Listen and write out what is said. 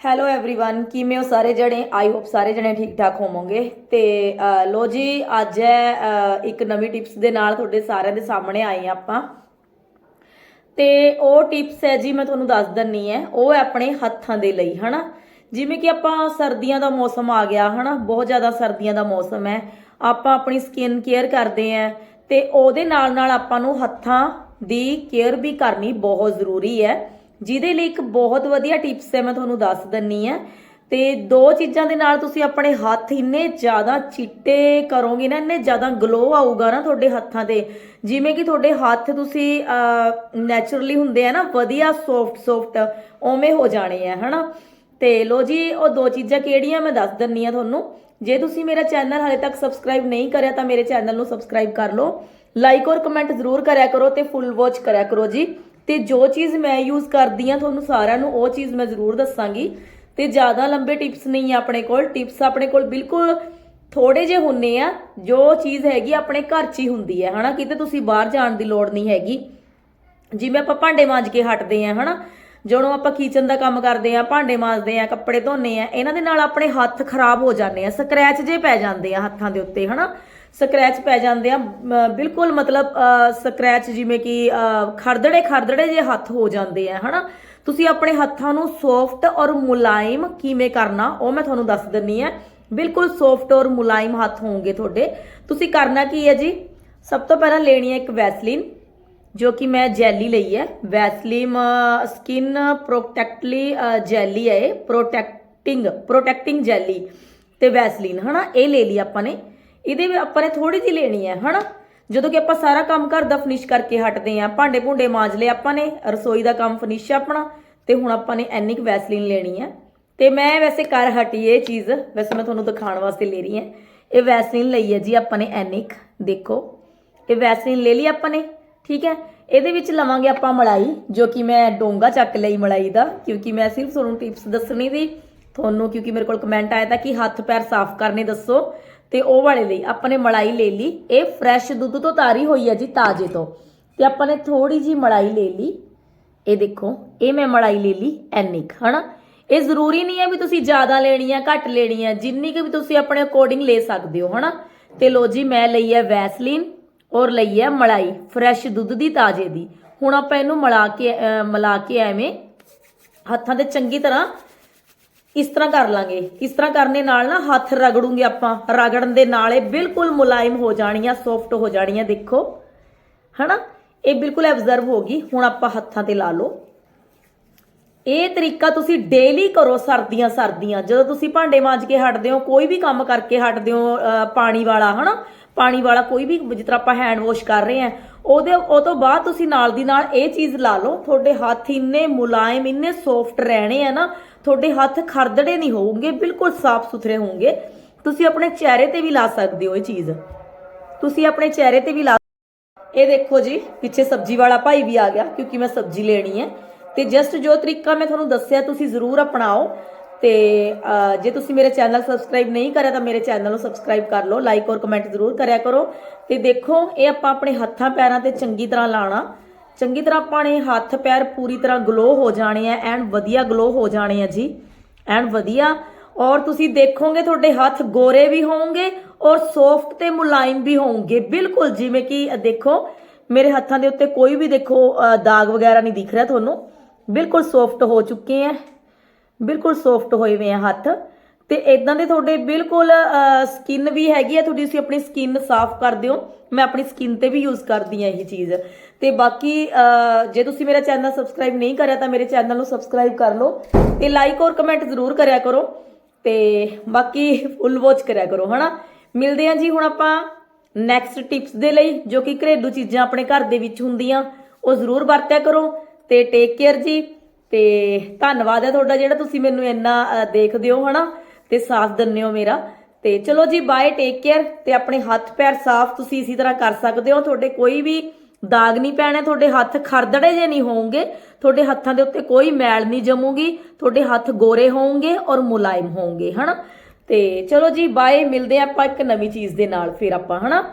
Hello everyone ਕਿਵੇਂ ਹੋ ਸਾਰੇ ਜਣੇ ਆਈ ਹੋਪ ਸਾਰੇ ਜਣੇ ਠੀਕ ਠਾਕ ਹੋਵੋਗੇ ਤੇ ਅਹ, ਲੋ ਜੀ ਅੱਜ ਹੈ ਅਹ, ਇੱਕ ਨਵੀਂ ਟਿਪਸ ਦੇ ਨਾਲ ਤੁਹਾਡੇ ਸਾਰਿਆਂ ਦੇ ਸਾਹਮਣੇ ਆਏ ਹਾਂ ਆਪਾਂ ਤੇ ਉਹ ਟਿਪਸ ਹੈ ਜੀ ਮੈਂ ਤੁਹਾਨੂੰ ਦੱਸ ਦਿੰਨੀ ਹੈ ਉਹ ਹੈ ਆਪਣੇ ਹੱਥਾਂ ਦੇ ਲਈ ਹਨਾ ਜਿਵੇਂ ਕਿ ਆਪਾਂ ਸਰਦੀਆਂ ਦਾ ਮੌਸਮ ਆ ਗਿਆ ਹਨਾ ਬਹੁਤ ਜ਼ਿਆਦਾ ਸਰਦੀਆਂ ਦਾ ਮੌਸਮ ਹੈ ਆਪਾਂ ਆਪਣੀ ਸਕਿਨ ਕੇਅਰ ਕਰਦੇ ਆਂ ਤੇ ਉਹਦੇ ਨਾਲ ਨਾਲ ਆਪਾਂ ਨੂੰ ਹੱਥਾਂ ਦੀ ਕੇਅਰ ਵੀ ਕਰਨੀ ਬਹੁਤ ਜ਼ਰੂਰੀ ਹੈ ਜਿਹਦੇ ਲਈ ਇੱਕ ਬਹੁਤ ਵਧੀਆ ਟਿਪਸ ਹੈ ਮੈਂ ਤੁਹਾਨੂੰ ਦੱਸ ਦਿੰਨੀ ਹੈ ਤੇ ਦੋ ਚੀਜ਼ਾਂ ਦੇ ਨਾਲ ਤੁਸੀਂ ਆਪਣੇ ਹੱਥ ਇੰਨੇ ਜ਼ਿਆਦਾ ਚਿੱਟੇ ਕਰੋਗੇ ਨਾ, ਇੰਨੇ ਜ਼ਿਆਦਾ ਗਲੋ ਆਊਗਾ ਨਾ ਤੁਹਾਡੇ ਹੱਥਾਂ ਤੇ, ਜਿਵੇਂ ਕਿ ਤੁਹਾਡੇ ਹੱਥ ਤੁਸੀਂ ਨੇਚਰਲੀ ਹੁੰਦੇ ਆ ਨਾ, ਵਧੀਆ ਸੌਫਟ ਸੌਫਟ ਓਵੇਂ ਹੋ ਜਾਣੇ ਆ, ਹਨਾ? ਤੇ ਲੋ ਜੀ, ਉਹ ਦੋ ਚੀਜ਼ਾਂ ਕਿਹੜੀਆਂ ਮੈਂ ਦੱਸ ਦਿੰਨੀ ਆ ਤੁਹਾਨੂੰ। ਜੇ ਤੁਸੀਂ ਮੇਰਾ ਚੈਨਲ ਹਾਲੇ ਤੱਕ ਸਬਸਕ੍ਰਾਈਬ ਨਹੀਂ ਕਰਿਆ ਤਾਂ ਮੇਰੇ ਚੈਨਲ ਨੂੰ ਸਬਸਕ੍ਰਾਈਬ ਕਰ ਲਓ। ਲਾਈਕ ਔਰ ਕਮੈਂਟ ਜ਼ਰੂਰ ਕਰਿਆ ਕਰੋ ਤੇ ਫੁੱਲ ਵਾਚ ਕਰਿਆ ਕਰੋ ਜੀ। ਤੇ ਜੋ ਚੀਜ਼ ਮੈਂ ਯੂਜ਼ ਕਰਦੀ ਆ ਤੁਹਾਨੂੰ ਸਾਰਿਆਂ ਨੂੰ, ਉਹ ਚੀਜ਼ ਮੈਂ ਜ਼ਰੂਰ ਦੱਸਾਂਗੀ। ਤੇ ਜ਼ਿਆਦਾ ਲੰਬੇ ਟਿਪਸ ਨਹੀਂ ਆ ਆਪਣੇ ਕੋਲ। ਟਿਪਸ ਆਪਣੇ ਕੋਲ ਬਿਲਕੁਲ ਥੋੜੇ ਜਿਹੇ ਹੁੰਨੇ ਆ, ਜੋ ਚੀਜ਼ ਹੈਗੀ ਆਪਣੇ ਘਰ 'ਚ ਹੀ ਹੁੰਦੀ ਹੈ, ਹਨਾ? ਕਿਤੇ ਤੁਸੀਂ ਬਾਹਰ ਜਾਣ ਦੀ ਲੋੜ ਨਹੀਂ ਹੈਗੀ। ਜਿਵੇਂ ਆਪਾਂ ਭਾਂਡੇ ਮਾਂਜ ਕੇ ਹਟਦੇ ਆ ਹਨਾ? ਜਦੋਂ ਆਪਾਂ ਕਿਚਨ ਦਾ ਕੰਮ ਕਰਦੇ ਆ ਭਾਂਡੇ ਮਾਂਜਦੇ ਆ ਕੱਪੜੇ ਧੋਨੇ ਆ, ਇਹਨਾਂ ਦੇ ਨਾਲ ਆਪਣੇ ਹੱਥ ਖਰਾਬ ਹੋ ਜਾਂਦੇ ਆ ਸਕ੍ਰੈਚ ਜੇ ਪੈ ਜਾਂਦੇ ਆ ਹੱਥਾਂ ਦੇ ਉੱਤੇ, ਹਨਾ? ਸਕ੍ਰੈਚ ਪੈ ਜਾਂਦੇ ਆ। ਬਿਲਕੁਲ ਮਤਲਬ ਸਕ੍ਰੈਚ ਜਿਵੇਂ ਕਿ ਖਰਦੜੇ ਖਰਦੜੇ ਜੇ ਹੱਥ ਹੋ ਜਾਂਦੇ ਆ, ਹਨਾ? ਤੁਸੀਂ ਆਪਣੇ ਹੱਥਾਂ ਨੂੰ ਸੌਫਟ ਔਰ ਮੁਲਾਇਮ ਕਿਵੇਂ ਕਰਨਾ, ਉਹ ਮੈਂ ਤੁਹਾਨੂੰ ਦੱਸ ਦਿੰਨੀ ਆ। ਬਿਲਕੁਲ ਸੌਫਟ ਔਰ ਮੁਲਾਇਮ ਹੱਥ ਹੋਣਗੇ ਤੁਹਾਡੇ। ਤੁਸੀਂ ਕਰਨਾ ਕੀ ਹੈ ਜੀ? ਸਭ ਤੋਂ ਪਹਿਲਾਂ ਲੈਣੀ ਹੈ ਇੱਕ ਵੈਸਲੀਨ, ਜੋ ਕਿ ਮੈਂ ਜੈਲੀ ਲਈ ਹੈ। ਵੈਸਲੀਨ ਸਕਿਨ ਪ੍ਰੋਟੈਕਟਲੀ ਜੈਲੀ ਹੈ ਇਹ। ਪ੍ਰੋਟੈਕਟਿੰਗ ਪ੍ਰੋਟੈਕਟਿੰਗ ਜੈਲੀ ਤੇ ਵੈਸਲੀਨ, ਹਨਾ? ਇਹ ਲੈ ਲਈ ਆਪਾਂ ਨੇ। ਇਹਦੇ ਵਿੱਚ ਆਪਾਂ ਨੇ ਥੋੜੀ ਜਿਹੀ ਲੈਣੀ ਹੈ, ਹਨਾ? ਜਦੋਂ ਕਿ ਆਪਾਂ ਸਾਰਾ ਕੰਮ ਘਰ ਦਾ ਫਿਨਿਸ਼ ਕਰਕੇ ਹਟਦੇ ਆਂ ਭਾਂਡੇ ਭੁੰਡੇ ਮਾਂਜ ਲਏ ਆਪਾਂ ਨੇ, ਰਸੋਈ ਦਾ ਕੰਮ ਫਿਨਿਸ਼ ਆਪਣਾ, ਤੇ ਹੁਣ ਆਪਾਂ ਨੇ ਐਨੀ ਕੁ ਵੈਸਲੀਨ ਲੈਣੀ ਹੈ। ਤੇ ਮੈਂ ਵੈਸੇ ਕਰ ਹਟੀ ਇਹ ਚੀਜ਼, ਵੈਸੇ ਮੈਂ ਤੁਹਾਨੂੰ ਦਿਖਾਉਣ ਵਾਸਤੇ ਲੈ ਰਹੀ ਹਾਂ। ਇਹ ਵੈਸਲੀਨ ਲਈ ਹੈ ਜੀ ਆਪਾਂ ਨੇ ਐਨੀ ਕੁ, ਦੇਖੋ। ਇਹ ਵੈਸਲੀਨ ਲੈ ਲਈ ਆਪਾਂ ਨੇ, ਠੀਕ ਹੈ? ਇਹਦੇ ਵਿੱਚ ਲਵਾਂਗੇ ਆਪਾਂ ਮਲਾਈ, ਜੋ ਕਿ ਮੈਂ ਡੋਂਗਾ ਚੱਕ ਲਈ ਮਲਾਈ ਦਾ, ਕਿਉਂਕਿ ਮੈਂ ਸਿਰਫ ਤੁਹਾਨੂੰ ਟਿਪਸ ਦੱਸਣੀ ਸੀ। ਤੁਹਾਨੂੰ, ਕਿਉਂਕਿ ਮੇਰੇ ਕੋਲ ਕਮੈਂਟ ਆਇਆ ਤਾਂ ਕਿ ਹੱਥ ਪੈਰ ਸਾਫ਼ ਕਰਨੇ ਦੱਸੋ। ਤੇ ਉਹ ਵਾਲੇ ਲਈ ਆਪਾਂ ਨੇ ਮਲਾਈ ਲੈ ਲਈ। ਇਹ ਫਰੈਸ਼ ਦੁੱਧ ਤੋਂ ਤਾਰੀ ਹੋਈ ਹੈ ਜੀ ਤਾਜ਼ੇ ਤੋਂ। ਤੇ ਆਪਾਂ ਨੇ ਥੋੜੀ ਜੀ ਮਲਾਈ ਲੈ ਲਈ। ਇਹ ਦੇਖੋ ਇਹ ਮੈਂ ਮਲਾਈ ਲੈ ਲਈ ਐਨੀ ਹਨਾ? ਇਹ ਜ਼ਰੂਰੀ ਨਹੀਂ ਹੈ ਵੀ ਤੁਸੀਂ ਜ਼ਿਆਦਾ ਲੈਣੀ ਹੈ ਘੱਟ ਲੈਣੀ ਹੈ ਜਿੰਨੀ ਕਿ ਵੀ ਤੁਸੀਂ ਆਪਣੇ ਅਕੋਰਡਿੰਗ ਲੈ ਸਕਦੇ ਹੋ ਹਨਾ? ਤੇ ਲੋ ਜੀ ਮੈਂ ਲਈ ਹੈ ਵੈਸਲੀਨ ਔਰ ਲਈ ਹੈ ਮਲਾਈ ਫਰੈਸ਼ ਦੁੱਧ ਦੀ ਤਾਜ਼ੇ ਦੀ। ਹੁਣ ਆਪਾਂ ਇਹਨੂੰ ਮਲਾ ਕੇ ਅਹ, ਮਿਲਾ ਕੇ ਐਵੇਂ ਹੱਥਾਂ ਤੇ ਚੰਗੀ ਤਰ੍ਹਾਂ ਇਸ ਤਰ੍ਹਾਂ ਕਰ ਲਾਂਗੇ? ਇਸ ਤਰ੍ਹਾਂ ਕਰਨੇ ਨਾਲ ਨਾ ਹੱਥ ਰਗੜੂਗੇ ਆਪਾਂ? ਰਗੜਨ ਦੇ ਨਾਲ ਇਹ ਬਿਲਕੁਲ ਮੁਲਾਇਮ ਹੋ ਜਾਣੀਆਂ ਸੌਫਟ ਹੋ ਜਾਣੀਆਂ ਦੇਖੋ। ਹਨਾ? ਇਹ ਬਿਲਕੁਲ ਐਬਜ਼ਰਵ ਹੋ ਗਈ। ਹੁਣ ਆਪਾਂ ਹੱਥਾਂ ਤੇ ਲਾ ਲਓ। ਇਹ ਤਰੀਕਾ ਤੁਸੀਂ ਡੇਲੀ ਕਰੋ ਸਰਦੀਆਂ ਸਰਦੀਆਂ ਜਦੋਂ ਤੁਸੀਂ ਭਾਂਡੇ ਮਾਂਜ ਕੇ ਹਟਦੇ ਹੋ ਕੋਈ ਵੀ ਕੰਮ ਕਰਕੇ ਹਟਦੇ ਹੋ ਅਹ, ਪਾਣੀ ਵਾਲਾ ਹਨਾ? ਪਾਣੀ ਵਾਲਾ ਕੋਈ ਵੀ ਜਿਸ ਤਰ੍ਹਾਂ ਆਪਾਂ ਹੈਂਡ ਵਾਸ਼ ਕਰ ਰਹੇ ਆ ਉਹਦੇ, ਉਹ ਤੋਂ ਬਾਅਦ ਤੁਸੀਂ ਨਾਲ ਦੀ ਨਾਲ ਇਹ ਚੀਜ਼ ਲਾ ਲਓ, ਤੁਹਾਡੇ ਹੱਥ ਇੰਨੇ ਮੁਲਾਇਮ, ਇੰਨੇ ਸੌਫਟ ਰਹਿਣੇ ਆ ਨਾ, ਤੁਹਾਡੇ ਹੱਥ ਖਰਦੜੇ ਨਹੀਂ ਹੋਣਗੇ ਬਿਲਕੁਲ ਸਾਫ਼ ਸੁਥਰੇ ਹੋਣਗੇ ਤੁਸੀਂ ਆਪਣੇ ਚਿਹਰੇ ਤੇ ਵੀ ਲਾ ਸਕਦੇ ਹੋ ਇਹ ਚੀਜ਼। ਤੁਸੀਂ ਆਪਣੇ ਚਿਹਰੇ ਤੇ ਵੀ ਲਾ ਇਹ ਦੇਖੋ ਜੀ, ਪਿੱਛੇ ਸਬਜ਼ੀ ਵਾਲਾ ਭਾਈ ਵੀ ਆ ਗਿਆ, ਕਿਉਂਕਿ ਮੈਂ ਸਬਜ਼ੀ ਲੈਣੀ ਹੈ। ਤੇ ਜਸਟ ਜੋ ਤਰੀਕਾ ਮੈਂ ਤੁਹਾਨੂੰ ਦੱਸਿਆ, ਤੁਸੀਂ ਜ਼ਰੂਰ ਅਪਣਾਓ। ਤੇ ਜੇ ਤੁਸੀਂ ਮੇਰੇ ਚੈਨਲ ਸਬਸਕ੍ਰਾਈਬ ਨਹੀਂ ਕਰਿਆ ਤਾਂ ਮੇਰੇ ਚੈਨਲ ਨੂੰ ਸਬਸਕ੍ਰਾਈਬ ਕਰ ਲਓ ਲਾਈਕ ਔਰ ਕਮੈਂਟ ਜ਼ਰੂਰ ਕਰਿਆ ਕਰੋ। ਤੇ ਦੇਖੋ, ਇਹ ਆਪਾਂ ਆਪਣੇ ਹੱਥਾਂ ਪੈਰਾਂ ਤੇ ਚੰਗੀ ਤਰ੍ਹਾਂ ਲਾਣਾ ਚੰਗੀ ਤਰ੍ਹਾਂ ਆਪਾਂ ਨੇ ਹੱਥ ਪੈਰ ਪੂਰੀ ਤਰ੍ਹਾਂ ਗਲੋ ਹੋ ਜਾਣੇ ਆ ਐਂਡ ਵਧੀਆ ਗਲੋ ਹੋ ਜਾਣੇ ਆ ਜੀ। ਐਂਡ ਵਧੀਆ। ਔਰ ਤੁਸੀਂ ਦੇਖੋਗੇ ਤੁਹਾਡੇ ਹੱਥ ਗੋਰੇ ਵੀ ਹੋਣਗੇ ਔਰ ਸੌਫਟ ਤੇ ਮੁਲਾਇਮ ਵੀ ਹੋਣਗੇ। ਬਿਲਕੁਲ ਜਿਵੇਂ ਕਿ ਦੇਖੋ, ਮੇਰੇ ਹੱਥਾਂ ਦੇ ਉੱਤੇ ਕੋਈ ਵੀ ਦੇਖੋ ਦਾਗ ਵਗੈਰਾ ਨਹੀਂ ਦਿਖ ਰਿਹਾ ਤੁਹਾਨੂੰ। ਬਿਲਕੁਲ ਸੌਫਟ ਹੋ ਚੁੱਕੇ ਆ। ਬਿਲਕੁਲ ਸੌਫਟ ਹੋਏ ਹੋਏ ਆ ਹੱਥ। ਤੇ ਇਦਾਂ ਦੇ ਤੁਹਾਡੇ ਬਿਲਕੁਲ ਸਕਿਨ ਵੀ ਹੈਗੀ ਆ ਤੁਹਾਡੀ ਤੁਸੀਂ ਆਪਣੀ ਸਕਿਨ ਸਾਫ਼ ਕਰ ਦਿਓ। ਮੈਂ ਆਪਣੀ ਸਕਿਨ ਤੇ ਵੀ ਯੂਜ਼ ਕਰਦੀ ਆ ਇਹ ਚੀਜ਼। ਤੇ ਬਾਕੀ ਜੇ ਤੁਸੀਂ ਮੇਰਾ ਚੈਨਲ ਸਬਸਕ੍ਰਾਈਬ ਨਹੀਂ ਕਰਿਆ ਤਾਂ ਮੇਰੇ ਚੈਨਲ ਨੂੰ ਸਬਸਕ੍ਰਾਈਬ ਕਰ ਲਓ ਤੇ ਲਾਈਕ ਔਰ ਕਮੈਂਟ ਜ਼ਰੂਰ ਕਰਿਆ ਕਰੋ। ਤੇ ਬਾਕੀ ਫੁੱਲ ਵਾਚ ਕਰਿਆ ਕਰੋ, ਹਨਾ? ਮਿਲਦੇ ਹਾਂ ਜੀ ਹੁਣ ਆਪਾਂ ਨੈਕਸਟ ਟਿਪਸ ਦੇ ਲਈ, ਜੋ ਕਿ ਘਰੇਲੂ ਚੀਜ਼ਾਂ ਆਪਣੇ ਘਰ ਦੇ ਵਿੱਚ ਹੁੰਦੀਆਂ, ਉਹ ਜ਼ਰੂਰ ਵਰਤਿਆ ਕਰੋ। ਤੇ ਟੇਕ ਕੇਅਰ ਜੀ। ਤੇ ਧੰਨਵਾਦ ਹੈ ਤੁਹਾਡਾ ਜਿਹੜਾ ਤੁਸੀਂ ਮੈਨੂੰ ਇੰਨਾ ਦੇਖਦੇ ਹੋ, ਹਨਾ? ਤੇ ਸਾਥ ਦਿੰਦੇ ਹੋ ਮੇਰਾ। ਤੇ ਚਲੋ ਜੀ ਬਾਏ ਟੇਕ ਕੇਅਰ ਤੇ ਆਪਣੇ ਹੱਥ ਪੈਰ ਸਾਫ਼ ਤੁਸੀਂ ਇਸੇ ਤਰ੍ਹਾਂ ਕਰ ਸਕਦੇ ਹੋ। ਤੁਹਾਡੇ ਕੋਈ ਵੀ ਦਾਗ ਨਹੀਂ ਪੈਣੇ, ਤੁਹਾਡੇ ਹੱਥ ਖਰਦੜੇ ਜੇ ਨਹੀਂ ਹੋਣਗੇ, ਤੁਹਾਡੇ ਹੱਥਾਂ ਦੇ ਉੱਤੇ ਕੋਈ ਮੈਲ ਨਹੀਂ ਜਮੂਗੀ, ਤੁਹਾਡੇ ਹੱਥ ਗੋਰੇ ਹੋਣਗੇ ਔਰ ਮੁਲਾਇਮ ਹੋਣਗੇ, ਹਨਾ? ਤੇ ਚਲੋ ਜੀ ਬਾਏ ਮਿਲਦੇ ਆਪਾਂ ਇੱਕ ਨਵੀਂ ਚੀਜ਼ ਦੇ ਨਾਲ ਫਿਰ ਆਪਾਂ, ਹਨਾ?